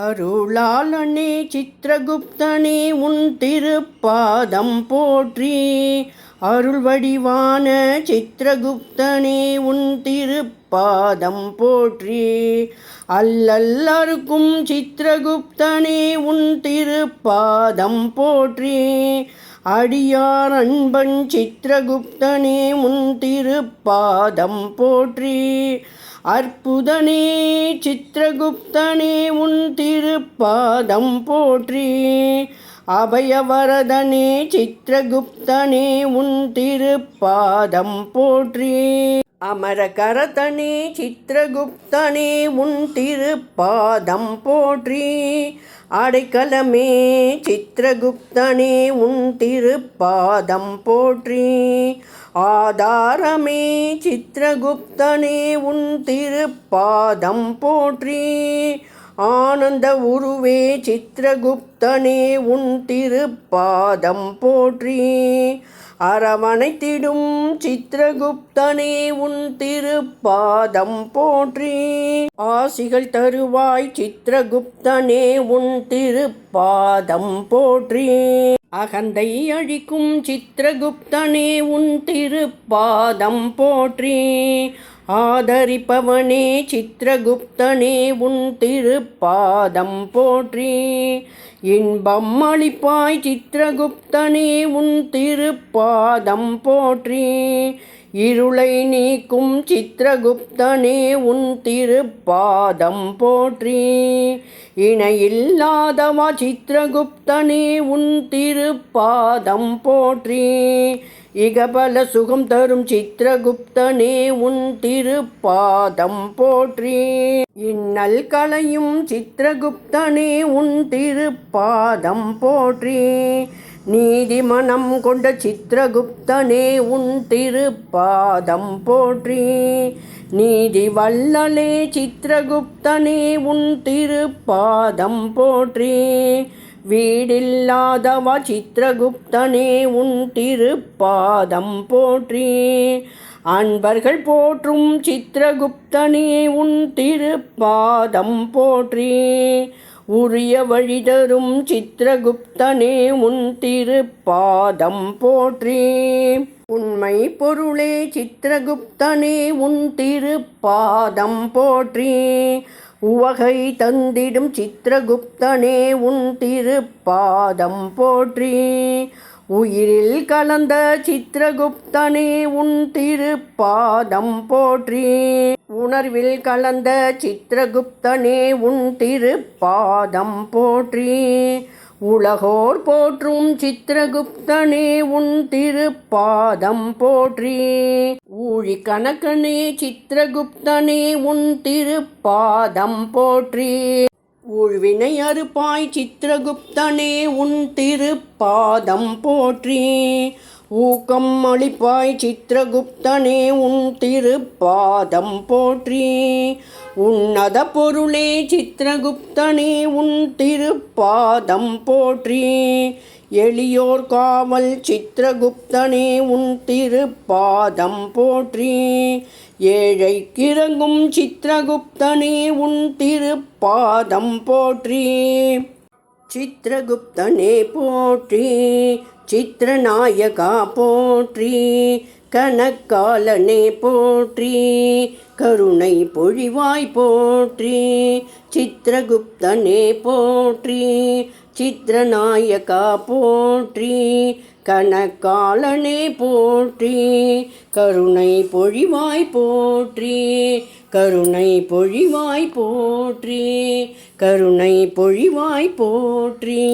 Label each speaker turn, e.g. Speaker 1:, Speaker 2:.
Speaker 1: அருளாளனே சித்திரகுப்தனே உன் திருப்பாதம் போற்றி. அருள் வடிவான சித்திரகுப்தனே உன் திருப்பாதம் போற்றி. அல்லல்லருக்கும் சித்திரகுப்தனே உன் திருப்பாதம் போற்றி. அடியார் அன்பன் சித்திரகுப்தனே உன் திருப்பாதம் போற்றி. அற்புதனே சித்திரகுப்தனே உன் திருப்பாதம் போற்றி. அபயவரதனே சித்திரகுப்தனே உன் திருப்பாதம் போற்றி. அமரகரதனே சித்திரகுப்தனே உன் திருப்பாதம் போற்றி. அடைக்கலமே சித்திரகுப்தனே உன் திருப்பாதம் போற்றி. ஆதாரமே சித்திரகுப்தனே உன் திருப்பாதம் போற்றி. ஆனந்த உருவே சித்திரகுப்த சித்திரகுப்தனே உன் திருப்பாதம் போற்றி. அரவணைத்திடும் சித்திரகுப்தனே உன் திருப்பாதம் போற்றி. ஆசிகள் தருவாய் சித்திரகுப்தனே உன் திருப்பாதம் போற்றி. அகந்தை அழிக்கும் சித்திரகுப்தனே உன் திருப்பாதம் போற்றி. ஆதரிப்பவனே சித்திரகுப்தனே உன் திருப்பாதம் போற்றி. இன்பம் அளிப்பாய் சித்திரகுப்தனே உன் திருப்பாதம் போற்றி. இருளை நீக்கும் சித்திரகுப்தனே உன் திருப்பாதம் போற்றி. இணையில்லாதவா சித்திரகுப்தனே உன் திருப்பாதம் போற்றி. இகபல சுகம் தரும் சித்திரகுப்தனே உன் திருப்பாதம் போற்றி. இன்னல் கலையும் சித்திரகுப்தனே உன் திருப்பாதம் போற்றி. நீதிமனம் கொண்ட சித்திரகுப்தனே உன் திருப்பாதம் போற்றி. நீதி வல்லலே சித்திரகுப்தனே உன் திருப்பாதம் போற்றி. வீடில்லாதவ சித்திரகுப்தனே உன் திருப்பாதம் போற்றி. அன்பர்கள் போற்றும் சித்திரகுப்தனே உன் திருப்பாதம் போற்றி. உரிய வழி தரும் சித்திரகுப்தனே உன் திருப்பாதம் போற்றி. உண்மை பொருளே சித்திரகுப்தனே உன் திருப்பாதம் போற்றி. உவகை தந்திடும் சித்திரகுப்தனே உன் திருப்பாதம் போற்றி. உயிரில் கலந்த சித்திரகுப்தனே உன் திருப்பாதம் போற்றி. உணர்வில் கலந்த சித்திரகுப்தனே உன் திருப்பாதம் போற்றி. உலகோர் போற்றும் சித்திரகுப்தனே உன் திருப்பாதம் போற்றி. ஊழி கணக்கனே சித்திரகுப்தனே உன் திருப்பாதம் போற்றி. உழ்வினை அறுப்பாய் சித்திரகுப்தனே உன் திருப்பாதம் போற்றி. ஊக்கம் அளிப்பாய் சித்திரகுப்தனே உன் திருப்பாதம் போற்றி. உன்னத பொருளே சித்திரகுப்தனே உன் திருப்பாதம் போற்றி. எளியோர் காவல் சித்திரகுப்தனே உன் திருப்பாதம் போற்றி. ஏழை கிறங்கும் சித்திரகுப்தனே உன் திருப்பாதம் போற்றி. சித்திரகுப்தனே போற்றி சித்திரநாயகா போற்றி. கணக்காலனே போற்றி கருணை பொழிவாய் போற்றி சித்திரகுப்தனே போற்றி சித்திரநாயகா போற்றி கணக்காலனே போற்றி கருணை பொழிவாய் போற்றி கருணை பொழிவாய் போற்றி கருணை பொழிவாய் போற்றி.